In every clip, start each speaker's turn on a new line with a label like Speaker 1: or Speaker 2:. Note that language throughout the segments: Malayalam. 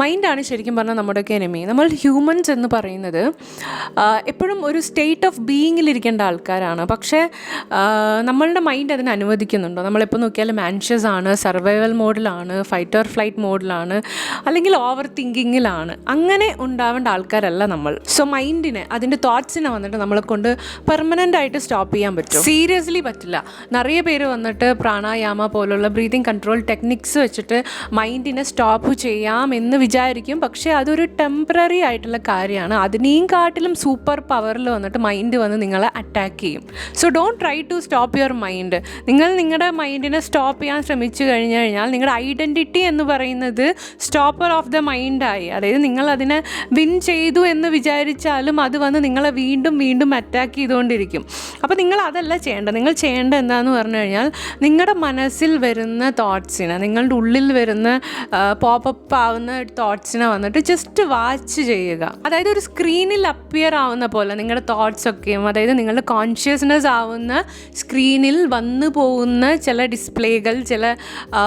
Speaker 1: മൈൻഡാണ് ശരിക്കും പറഞ്ഞാൽ നമ്മുടെയൊക്കെ എനിമി നമ്മൾ ഹ്യൂമൻസ് എന്ന് പറയുന്നത് എപ്പോഴും ഒരു സ്റ്റേറ്റ് ഓഫ് ബീയിങ്ങിലിരിക്കേണ്ട ആൾക്കാരാണ്. പക്ഷേ നമ്മളുടെ മൈൻഡ് അതിന് അനുവദിക്കുന്നുണ്ടോ? നമ്മളെപ്പോൾ നോക്കിയാലും ആൻഷ്യസ് ആണ് സർവൈവൽ മോഡിലാണ് ഫൈറ്റ് ഓർ ഫ്ലൈറ്റ് മോഡിലാണ് അല്ലെങ്കിൽ ഓവർ തിങ്കിങ്ങിലാണ് അങ്ങനെ ഉണ്ടാവേണ്ട ആൾക്കാരല്ല നമ്മൾ. സോ മൈൻഡിനെ അതിന്റെ തോട്ട്സിനെ വന്നിട്ട് നമ്മളെ കൊണ്ട് പെർമനന്റ് ആയിട്ട് സ്റ്റോപ്പ് ചെയ്യാൻ പറ്റും. സീരിയസ്ലി പറ്റില്ല. നിറയെ പേര് വന്നിട്ട് പ്രാണായാമ പോലുള്ള ബ്രീതിങ് കൺട്രോൾ ടെക്നിക്സ് വെച്ചിട്ട് മൈൻഡിനെ സ്റ്റോപ്പ് ചെയ്യാം എന്ന് വിചാരിക്കും. പക്ഷേ അതൊരു ടെമ്പററി ആയിട്ടുള്ള കാര്യമാണ്. അതിനെയും കാട്ടിലും സൂപ്പർ പവറിൽ വന്നിട്ട് മൈൻഡ് വന്ന് നിങ്ങളെ അറ്റാക്ക് ചെയ്യും. So don't try to stop your mind നിങ്ങൾ നിങ്ങളുടെ മൈൻഡിനെ സ്റ്റോപ്പ് ചെയ്യാൻ ശ്രമിച്ചു കഴിഞ്ഞു കഴിഞ്ഞാൽ നിങ്ങളുടെ ഐഡന്റിറ്റി എന്ന് പറയുന്നത് സ്റ്റോപ്പർ ഓഫ് ദ മൈൻഡായി അതായത് നിങ്ങൾ അതിനെ വിൻ ചെയ്തു എന്ന് വിചാരിച്ചാലും അത് വന്ന് നിങ്ങളെ വീണ്ടും വീണ്ടും അറ്റാക്ക് ചെയ്തുകൊണ്ടിരിക്കും. അപ്പോൾ നിങ്ങൾ അതല്ല ചെയ്യേണ്ടത് നിങ്ങൾ ചെയ്യേണ്ടത് എന്താണെന്ന് പറഞ്ഞു കഴിഞ്ഞാൽ നിങ്ങളുടെ മനസ്സിൽ വരുന്ന തോട്ട്സിനെ നിങ്ങളുടെ ഉള്ളിൽ വരുന്ന പോപ്പപ്പ് ആവുന്ന തോട്ട്സിനെ വന്നിട്ട് ജസ്റ്റ് വാച്ച് ചെയ്യുക. അതായത് ഒരു സ്ക്രീനിൽ അപ്പിയർ ആവുന്ന പോലെ നിങ്ങളുടെ തോട്ട്സ് ഒക്കെയും അതായത് നിങ്ങളുടെ കോൺഷ്യസ്നെസ് ആവുന്ന സ്ക്രീനിൽ വന്നു പോകുന്ന ചില ഡിസ്പ്ലേകൾ ചില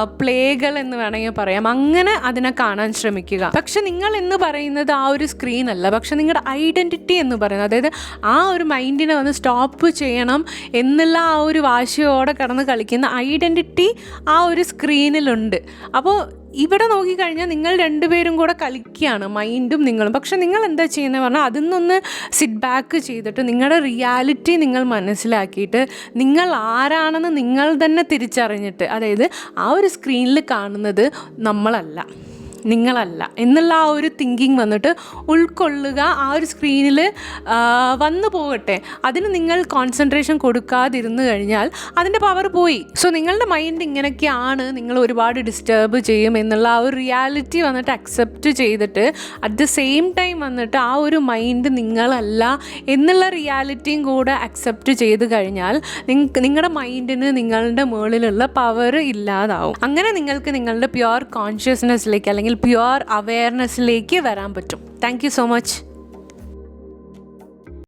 Speaker 1: പ്ലേകൾ എന്ന് വേണമെങ്കിൽ പറയാം. അങ്ങനെ അതിനെ കാണാൻ ശ്രമിക്കുക. പക്ഷെ നിങ്ങൾ എന്ന് പറയുന്നത് ആ ഒരു സ്ക്രീൻ അല്ല. പക്ഷെ നിങ്ങളുടെ ഐഡന്റിറ്റി എന്ന് പറയുന്നത് അതായത് ആ ഒരു മൈൻഡിനെ വന്ന് സ്റ്റോപ്പ് ചെയ്യണം എന്നുള്ള ആ ഒരു വാശിയോടെ കടന്ന് കളിക്കുന്ന ഐഡന്റിറ്റി ആ ഒരു സ്ക്രീനിലുണ്ട് അപ്പോൾ ഇവിടെ നോക്കിക്കഴിഞ്ഞാൽ നിങ്ങൾ രണ്ടുപേരും കൂടെ കളിക്കുകയാണ് മൈൻഡും നിങ്ങളും. പക്ഷെ നിങ്ങൾ എന്താ ചെയ്യുന്നത് പറഞ്ഞാൽ അതിൽ നിന്നൊന്ന് സിറ്റ് ബാക്ക് ചെയ്തിട്ട് നിങ്ങളുടെ റിയാലിറ്റി നിങ്ങൾ മനസ്സിലാക്കിയിട്ട് നിങ്ങൾ ആരാണെന്ന് നിങ്ങൾ തന്നെ തിരിച്ചറിഞ്ഞിട്ട് അതായത് ആ ഒരു സ്ക്രീനിൽ കാണുന്നത് നമ്മളല്ല. നിങ്ങളല്ല എന്നുള്ള ആ ഒരു തിങ്കിങ് വന്നിട്ട് ഉൾക്കൊള്ളുക ആ ഒരു സ്ക്രീനിൽ വന്നു പോകട്ടെ. അതിന് നിങ്ങൾ കോൺസെൻട്രേഷൻ കൊടുക്കാതിരുന്നു കഴിഞ്ഞാൽ അതിന്റെ പവർ പോയി. സോ നിങ്ങളുടെ മൈൻഡ് ഇങ്ങനെയൊക്കെയാണ് നിങ്ങൾ ഒരുപാട് ഡിസ്റ്റർബ് ചെയ്യും എന്നുള്ള ആ ഒരു റിയാലിറ്റി വന്നിട്ട് അക്സെപ്റ്റ് ചെയ്തിട്ട് അറ്റ് ദ സെയിം ടൈം വന്നിട്ട് ആ ഒരു മൈൻഡ് നിങ്ങളല്ല എന്നുള്ള റിയാലിറ്റിയും കൂടെ അക്സെപ്റ്റ് ചെയ്ത് കഴിഞ്ഞാൽ നിങ്ങളുടെ മൈൻഡിന് നിങ്ങളുടെ മുകളിലുള്ള പവർ ഇല്ലാതാവും. അങ്ങനെ നിങ്ങൾക്ക് നിങ്ങളുടെ പ്യുവർ കോൺഷ്യസ്നെസ്സിലേക്ക് അല്ലെങ്കിൽ പ്യുവർ അവയർനെസ്സിലേക്ക് വരാൻ പറ്റും. Thank so much